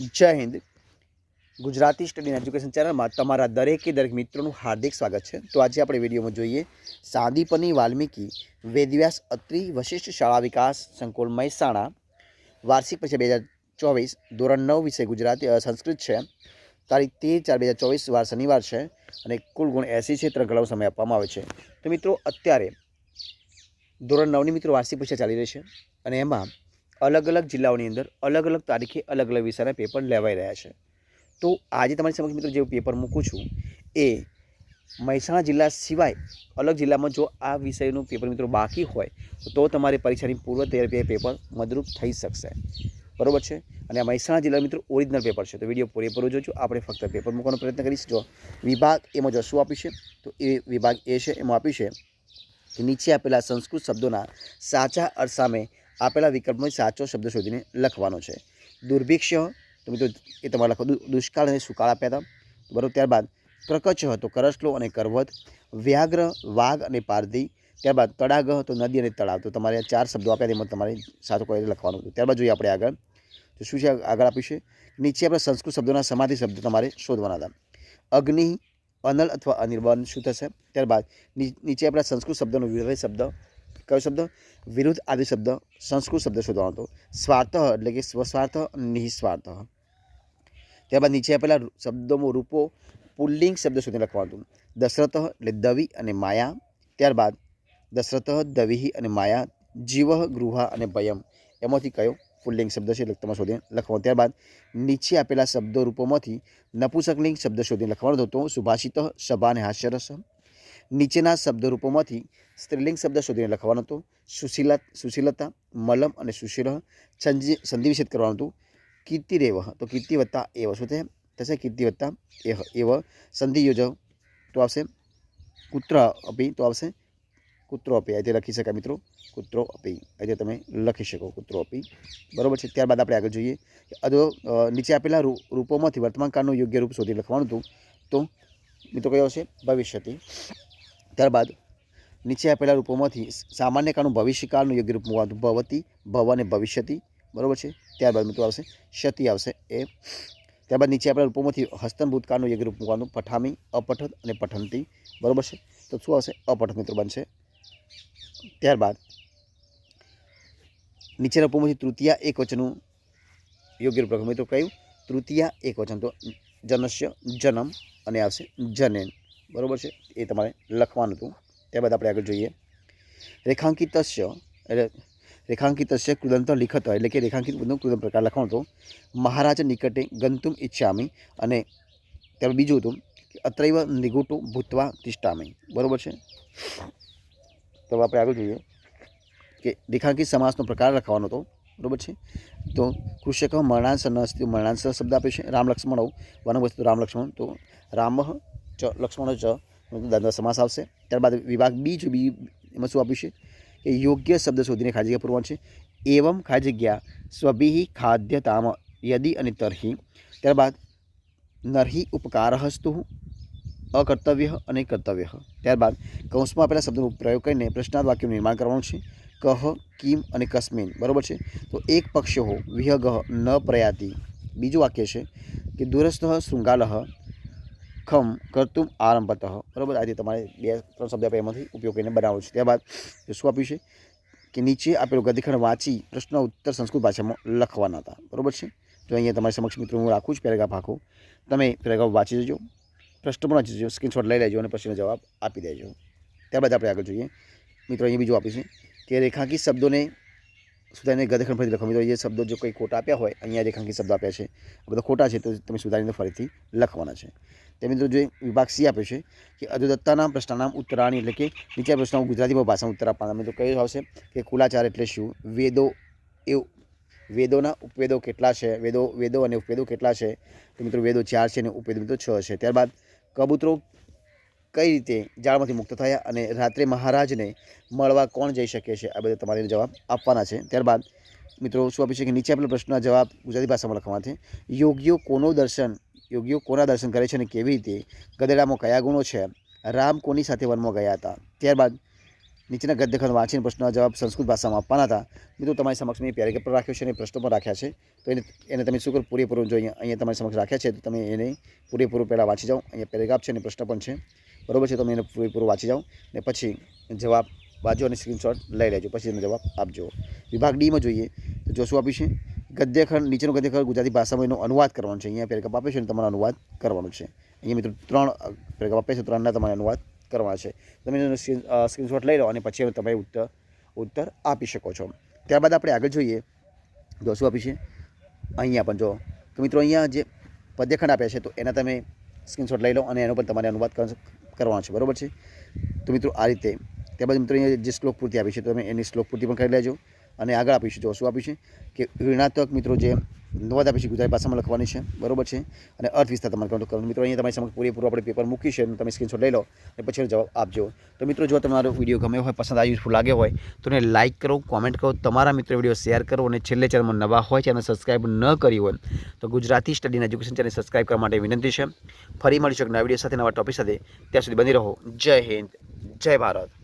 જય Hind Gujarati study education ચેનલમાં તમારા દરેકે દરેક મિત્રોનું હાર્દિક સ્વાગત છે. તો આજે આપણે વિડીયોમાં જોઈએ સાંદીપની વાલ્મીકી, વેદવ્યાસ અત્રિ વશિષ્ઠ શાળા વિકાસ સંકુલ મહેસાણા. વાર્ષિક પરીક્ષા બે હજાર ચોવીસ ધોરણ નવ વિષય ગુજરાતી સંસ્કૃત છે. તારીખ તેર ચાર બે હજાર ચોવીસ વાર શનિવાર છે અને કુલ ગુણ એંસી છે, ત્રણ કલાકો સમય આપવામાં આવે છે. તો મિત્રો, અત્યારે ધોરણ નવની મિત્રો વાર્ષિક પરીક્ષા ચાલી રહી છે અને એમાં અલગ અલગ જિલ્લાઓની અંદર અલગ અલગ તારીખે અલગ અલગ વિષયના પેપર લેવાઈ રહ્યા છે. તો આજે તમારી સમક્ષ મિત્રો જે પેપર મૂકું છું એ મહેસાણા જિલ્લા સિવાય અલગ જિલ્લામાં જો આ વિષયનું પેપર મિત્રો બાકી હોય, તો તમારે પરીક્ષાની પૂર્વ તૈયારી પેપર મદરૂપ થઈ શકશે. બરોબર છે? અને આ મહેસાણા જિલ્લા મિત્રો ઓરિજિનલ પેપર છે. તો વીડિયો પૂરેપૂરો જોજો. આપણે ફક્ત પેપર મૂકવાનો પ્રયત્ન કરીશ. જો વિભાગ એમાં જો શું આપ્યું તો એ વિભાગ એ છે, એમાં આપ્યું છે કે નીચે આપેલા સંસ્કૃત શબ્દોના સાચા અર્થ સામે આપેલા વિકલ્પમાં સાચો શબ્દ શોધીને લખવાનો છે. દુર્ભિક્ષ, તો મિત્રો, એ તમારે લખો. દુષ્કાળ અને સુકાળ આપ્યા હતા. બરાબર, ત્યારબાદ પ્રકચ હતો કરસલો અને કરવત. વ્યાઘ્ર, વાઘ અને પારધી. ત્યારબાદ તળાગ તો નદી અને તળાવ. તો તમારે ચાર શબ્દો આપ્યા તેમાં તમારે સાચો કોઈ લખવાનું હતું. ત્યારબાદ જોઈએ આપણે આગળ. તો શું છે આગળ આપ્યું નીચે આપણે સંસ્કૃત શબ્દોના સમાધિ શબ્દ તમારે શોધવાના હતા. અગ્નિ, અનલ અથવા અનિર્બન શું થશે? ત્યારબાદ નીચે આપણા સંસ્કૃત શબ્દનો વિરોધી શબ્દ. કયો શબ્દ? વિરુદ્ધ આદિ શબ્દ, સંસ્કૃત શબ્દ શોધવાનો. હતો સ્વાર્થ એટલે કે સ્વસ્વાર્થ, નિસ્વાર્થ. ત્યારબાદ નીચે આપેલા શબ્દોમાં રૂપો, પુલ્લિંગ શબ્દ શોધી લખવાનું. હતું દશરથ એટલે દવી અને માયા. ત્યારબાદ દશરથ, દવિહી અને માયા, જીવ, ગૃહ અને ભયમ. એમાંથી કયો પુલ્લિંગ શબ્દ છે તમારે શોધીને લખવાનું. ત્યારબાદ નીચે આપેલા શબ્દો રૂપોમાંથી નપુસકલિંગ શબ્દ શોધીને લખવાનો. હતો સુભાષિત, સભા અને હાસ્યરસ. નીચેના શબ્દ રૂપોમાંથી સ્ત્રીલિંગ શબ્દ શોધીને લખવાનો હતો. સુશીલા, સુશીલતા, મલમ અને સુશીલ સંધિ સંધિ વિષેદ કરવાનું હતું. કીર્તિરેવ, તો કીર્તિ વત્તા એવ શું થાય થશે કીર્તિ વત્તા એહ એવ સંધિ યોજવ તો આવશે કુત્ર અપી તો આવશે કૂતરો અપી આજે લખી શકાય મિત્રો, કૂતરો અપી આજે તમે લખી શકો કૂતરો અપી બરાબર છે, ત્યારબાદ આપણે આગળ જોઈએ અજો નીચે આપેલા રૂપોમાંથી વર્તમાન કાળનું યોગ્ય રૂપ શોધી લખવાનું હતું. તો મિત્રો કયો છે ભવિષ્યથી. ત્યારબાદ નીચે આપેલા રૂપોમાંથી સામાન્ય કાળનું ભવિષ્યકાળનું યોગ્ય રૂપ મૂકવાનું ભવતી, ભવ અને ભવિષ્યતી, બરોબર છે? ત્યારબાદ મિત્રો આવશે ક્ષતિ આવશે, એ. ત્યારબાદ નીચે આપેલા રૂપોમાંથી હસ્તન ભૂતકાળનું યોગ્ય રૂપ મૂકવાનું પઠામી અપઠન અને પઠનતી બરોબર છે? તો શું આવશે? અપઠન મિત્રો બનશે. ત્યારબાદ નીચેના રૂપોમાંથી તૃતીયા એક વચનનું યોગ્ય રૂપ મિત્રો કહ્યું, તૃતીયા એક વચન તો જનસ્ય, જનમ અને આવશે જનેન. બરોબર છે? એ તમારે લખવાનું હતું. ત્યારબાદ આપણે આગળ જોઈએ. રેખાંકિતસ્ય, એટલે રેખાંકિત કૃદંત લિખત એટલે કે રેખાંકિત કૃદંત પ્રકાર લખવાનો હતો. મહારાજ નિકટે ગંતુમ ઈચ્છામી અને ત્યાર બીજું હતું કે અત્રૈવ નિગુટુ ભૂતવા તિષ્ઠામી. બરાબર છે? તો આપણે આગળ જોઈએ કે રેખાંકિત સમાસનો પ્રકાર લખવાનો હતો. બરાબર છે? તો કૃષક મરણાંશ ન મરણાંશ શબ્દ આપે છે. રામ લક્ષ્મણ, વનવસ્તુ રામ લક્ષ્મણ. તો રામ ચ લક્ષ્મણ ચ દ્વંદ્વ સમાસ આવશે. ત્યારબાદ વિભાગ બી જો બી એમાં શું આપ્યું છે? કે યોગ્ય શબ્દ શોધીને ખાલી જગ્યા પૂરવાનું છે. એવમ ખાલી જગ્યા સ્વભિ ખાદ્યતામ યદિ અને તર્હિ. ત્યારબાદ નરહી ઉપકાર હસ્તુ અકર્તવ્ય અને કર્તવ્ય. ત્યારબાદ કૌંસમાં આપેલા શબ્દનો પ્રયોગ કરીને પ્રશ્નાર્થ વાક્યનું નિર્માણ કરવાનું છે. કહ, કિમ અને કસ્મિન. બરાબર છે? તો એક પક્ષો વિહગહ ન પ્રયાતિ. બીજું વાક્ય છે કે દુરસ્થ શૃંગાલહ ખમ કરતું આરંભત બરાબર? આજે તમારે બે, ત્રણ શબ્દ આપણે એમાંથી ઉપયોગ કરીને બનાવવાનું છે. ત્યારબાદ શું આપ્યું છે? કે નીચે આપેલું ગતિખંડ વાંચી પ્રશ્ન ઉત્તર સંસ્કૃત ભાષામાં લખવાના હતા. બરાબર છે? તો અહીંયા તમારી સમક્ષ મિત્રો હું રાખું છું પેરેગ્રાફ આખું. તમે પેરેગ્રાફ વાંચી દેજો પ્રશ્ન પણ વાંચી જજો. સ્ક્રીનશોટ લઈ લેજો અને પ્રશ્નનો જવાબ આપી દેજો. ત્યારબાદ આપણે આગળ જોઈએ. મિત્રો, અહીંયા બીજું આપ્યું છે કે રેખાંકિત શબ્દોને સુધારીને ગદખંડ ફરીથી લખો. મિત્રો, એ શબ્દો જો કોઈ ખોટા આપ્યા હોય, અહીંયા રેખાંકિત શબ્દો આપ્યા છે. બધા ખોટા છે, તો તમે સુધારીને ફરીથી લખવાના છે. તે મિત્રો જે વિભાગ સી આપ્યો છે કે અધુદત્તાના પ્રશ્નાનામ ઉત્તરાણી એટલે કે નીચે પ્રશ્નો ગુજરાતી ભાષામાં ઉત્તર આપવાના. મિત્રો કયો આવશે કે કુલાચાર એટલે શું? વેદો એ વેદોના ઉપવેદો કેટલા છે? વેદો વેદો અને ઉપવેદો કેટલા છે? તો મિત્રો વેદો ચાર છે અને ઉપવેદો મિત્રો છ છે. ત્યારબાદ કબૂતરો કઈ રીતે જાળમાંથી મુક્ત થયા અને રાત્રે મહારાજને મળવા કોણ જઈ શકે છે? આ બધા તમારે જવાબ આપવાના છે. ત્યારબાદ મિત્રો શું આપ્યું છે કે નીચે આપેલા પ્રશ્નના જવાબ ગુજરાતી ભાષામાં લખવાના છે. યોગીઓ કોનો દર્શન યોગીઓ કોના દર્શન કરે છે અને કેવી રીતે? ગધેડામાં કયા ગુણો છે? રામ કોની સાથે વનમાં ગયા હતા? ત્યારબાદ નીચેના ગદ્યખંડ વાંચીને પ્રશ્નના જવાબ સંસ્કૃત ભાષામાં આપવાના હતા. મિત્રો, તમારી સમક્ષ મેં પેરેગ્રાફ પણ રાખ્યો છે અને પ્રશ્નો પણ રાખ્યા છે. તો એને એને તમે શું કરો? પૂરેપૂરું જો અહીંયા અહીંયા તમારી સમક્ષ રાખ્યા છે, તો તમે એને પૂરેપૂરું પહેલાં વાંચી જાઓ. અહીંયા પેરેગ્રાફ છે અને પ્રશ્ન પણ છે. બરોબર છે? તમે એને પૂરેપૂરું વાંચી જાઓ ને પછી જવાબ વાંચો અને સ્ક્રીનશોટ લઈ લેજો. પછી એનો જવાબ આપજો. વિભાગ ડીમાં જોઈએ. તો જોશું આપ્યું છે. ગદ્યખંડ, નીચેનો ગદ્યખંડ ગુજરાતી ભાષામાં એનો અનુવાદ કરવાનો છે. અહીંયા પેરેગ્રાફ આપે છે અને તમારો અનુવાદ કરવાનો છે. અહીંયા મિત્રો ત્રણ પેરેગ્રાફ આપે છે, ત્રણના તમારે અનુવાદ કરવાના છે. તમે એનો સ્ક્રીન સ્ક્રીનશોટ લઈ લો અને પછી તમે ઉત્તર ઉત્તર આપી શકો છો. ત્યારબાદ આપણે આગળ જોઈએ. જો શું આપ્યું છે? અહીંયા પણ જો. તો મિત્રો અહીંયા જે પદ્યખંડ આપ્યા છે, તો એના તમે સ્ક્રીનશોટ લઈ લો અને એનો પણ તમારે અનુવાદ કર- કરવાનો છે. બરાબર છે? તો મિત્રો આ રીતે. ત્યારબાદ મિત્રો અહીંયા જે શ્લોક પૂર્તિ આપી છે, તો તમે એની શ્લોક પૂર્તિ પણ કરી લેજો. અને આગળ આપીશું, જો શું આપ્યું કે ઋણાત્મક મિત્રો જે નોંધ આપીશું છે ગુજરાતી ભાષામાં લખવાની છે, બરોબર છે? અને અર્થ વિસ્તાર તમારે કરવાનો. મિત્રો, અહીંયા તમારી સમક્ષ પૂરેપૂરો આપણે પેપર મૂકી છે અને તમે સ્ક્રીનશોટ લઈ લો અને પછી જવાબ આપજો. તો મિત્રો, જો તમારો વીડિયો ગમ્યો હોય, પસંદ આ યુઝફુલ લાગ્યો હોય, તો એને લાઇક કરો કોમેન્ટ કરો, તમારા મિત્રો વીડિયો શેર કરો અને છેલ્લે ચેનલમાં નવા હોય ચેનલ સબસ્ક્રાઈબ ન કરી હોય, તો Gujarati study education channel subscribe કરવા માટે વિનંતી છે. ફરી મળીશું એક નવા વીડિયો સાથે, નવા ટોપિક સાથે. ત્યાં સુધી બની રહો. જય હિન્દ, જય ભારત.